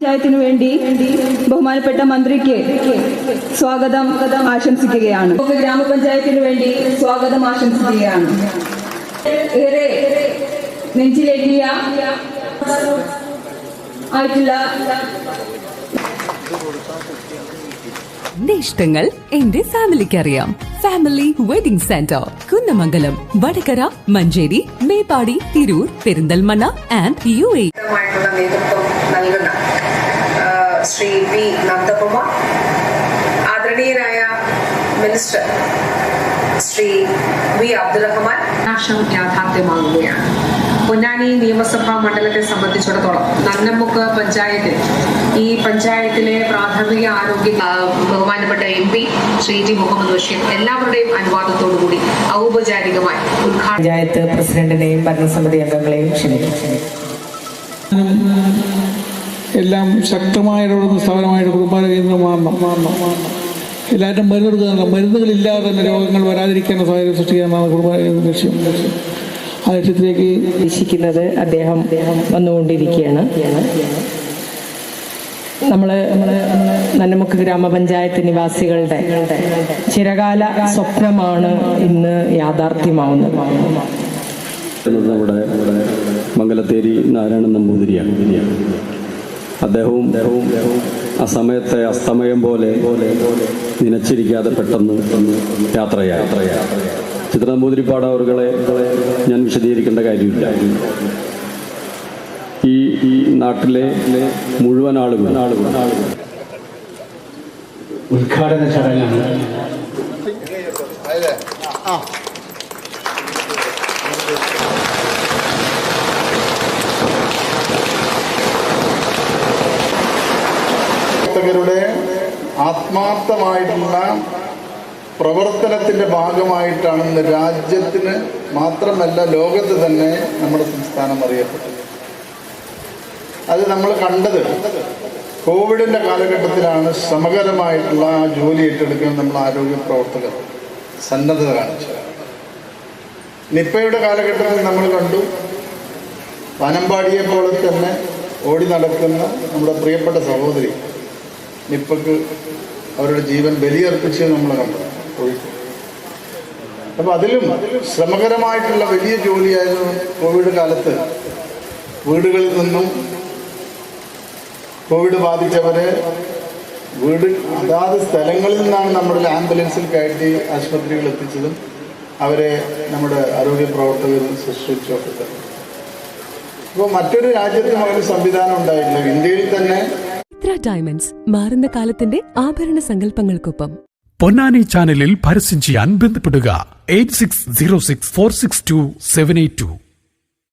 പഞ്ചായത്തിനു വേണ്ടി ബഹുമാനപ്പെട്ട മന്ത്രിക്ക് സ്വാഗതം ആശംസിക്കുകയാണ്. ഗ്രാമപഞ്ചായത്തിനു വേണ്ടി സ്വാഗതം ആശംസിക്കുകയാണ്. ഏറെ നെഞ്ചിലേറ്റിയ ആയിട്ടുള്ള എന്റെ ഇഷ്ടങ്ങൾ എന്റെ ഫാമിലിക്ക് അറിയാം family wedding centre Kunnamangalam Vadakara Manjeri Meppadi Tirur Perinthalmanna and U A. നേതൃത്വം നൽകുന്ന ആ, ശ്രീ വി നന്ദകുമാർ ആദരണീയരായ മിനിസ്റ്റർ ശ്രീ വി അബ്ദുറഹ്മാൻ. രാഷ്ട്രം യാഥാർത്ഥ്യമാകുകയാണ്. പൊന്നാനി നിയമസഭാ മണ്ഡലത്തെ സംബന്ധിച്ചിടത്തോളം നന്നമുക്ക് പഞ്ചായത്തിൽ ഈ പഞ്ചായത്തിലെ പ്രാഥമിക ആരോഗ്യ ബഹുമാനപ്പെട്ട M P Shri T Muhammad Basheer എല്ലാവരുടെയും അനുവാദത്തോടുകൂടി ഔപചാരികമായി ഉദ്ഘാടന പഞ്ചായത്ത് പ്രസിഡന്റിനെയും ഭരണസമിതി അംഗങ്ങളെയും ക്ഷണിക്കും എല്ലാം ശക്തമായ സ്ഥാപനമായിട്ട് കുടുംബാരോഗ്യ മാറണം. മാറണം. മാറണം. എല്ലാവരും മരുന്ന് കൊടുക്കുന്നുണ്ട്? മരുന്നുകളില്ലാതെ തന്നെ രോഗങ്ങൾ വരാതിരിക്കാനുള്ള സാഹചര്യം സൃഷ്ടിക്കാനാണ് കുടുംബ ലക്ഷ്യം. ആ ലക്ഷ്യത്തിലേക്ക് ഉദ്ദേശിക്കുന്നത് അദ്ദേഹം വന്നുകൊണ്ടിരിക്കുകയാണ്. നമ്മൾ നന്നമുക്ക് ഗ്രാമപഞ്ചായത്ത് നിവാസികളുടെ ചിരകാല സ്വപ്നമാണ് ഇന്ന് യാഥാർത്ഥ്യമാവുന്നത്. നമ്മുടെ മംഗലത്തേരി നാരായണൻ നമ്പൂതിരിയാണ്. അദ്ദേഹവും ആ സമയത്തെ അസ്തമയം പോലെ നനച്ചിരിക്കാതെ പെട്ടെന്ന് യാത്രയായി. ചിത്രനമ്പൂതിരിപ്പാട് അവരുകളെ ഞാൻ വിശദീകരിക്കേണ്ട കാര്യമില്ല. ഈ ഈ നാട്ടിലെ മുഴുവൻ ആളുകൾ ആളുകൾ ഉദ്ഘാടന ചടങ്ങാണ്. പ്രവർത്തകരുടെ ആത്മാർത്ഥമായിട്ടുള്ള പ്രവർത്തനത്തിന്റെ ഭാഗമായിട്ടാണ് ഇന്ന് രാജ്യത്തിന് മാത്രമല്ല ലോകത്ത് തന്നെ നമ്മുടെ സംസ്ഥാനം അറിയപ്പെട്ടത്. അത് നമ്മൾ കണ്ടത് കോവിഡിന്റെ കാലഘട്ടത്തിലാണ് സമകരമായിട്ടുള്ള ആ ജോലി ഏറ്റെടുക്കാൻ നമ്മൾ ആരോഗ്യ പ്രവർത്തകർ സന്നദ്ധത കാണിച്ചത്. നിപ്പയുടെ കാലഘട്ടത്തിൽ നമ്മൾ കണ്ടു. വനമ്പാടിയെ പോലെ തന്നെ ഓടി നടക്കുന്ന നമ്മുടെ പ്രിയപ്പെട്ട സഹോദരി നിപ്പക്ക് അവരുടെ ജീവൻ ബലിയർപ്പിച്ച് നമ്മൾ കണ്ടു അപ്പൊ അതിലും ശ്രമകരമായിട്ടുള്ള വലിയ ജോലിയായിരുന്നു കോവിഡ് കാലത്ത്. വീടുകളിൽ നിന്നും കോവിഡ് ബാധിച്ചവരെ വീട് അതാത് സ്ഥലങ്ങളിൽ നിന്നാണ് നമ്മുടെ ആംബുലൻസിൽ കയറ്റി ആശുപത്രികൾ എത്തിച്ചതും അവരെ നമ്മുടെ ആരോഗ്യ പ്രവർത്തകരും ശുശ്രൂഷയൊക്കെ തന്നെ ഇപ്പോൾ മറ്റൊരു രാജ്യത്തും അവർ സംവിധാനം ഉണ്ടായിട്ടില്ല. ഇന്ത്യയിൽ ഡയമണ്ട്സ് മാറുന്ന കാലത്തിന്റെ ആഭരണ സങ്കല്പങ്ങൾക്കൊപ്പം. പൊന്നാനി ചാനലിൽ പരസ്യം ചെയ്യാൻ ബന്ധപ്പെടുക. Eight six zero six four six two seven eight two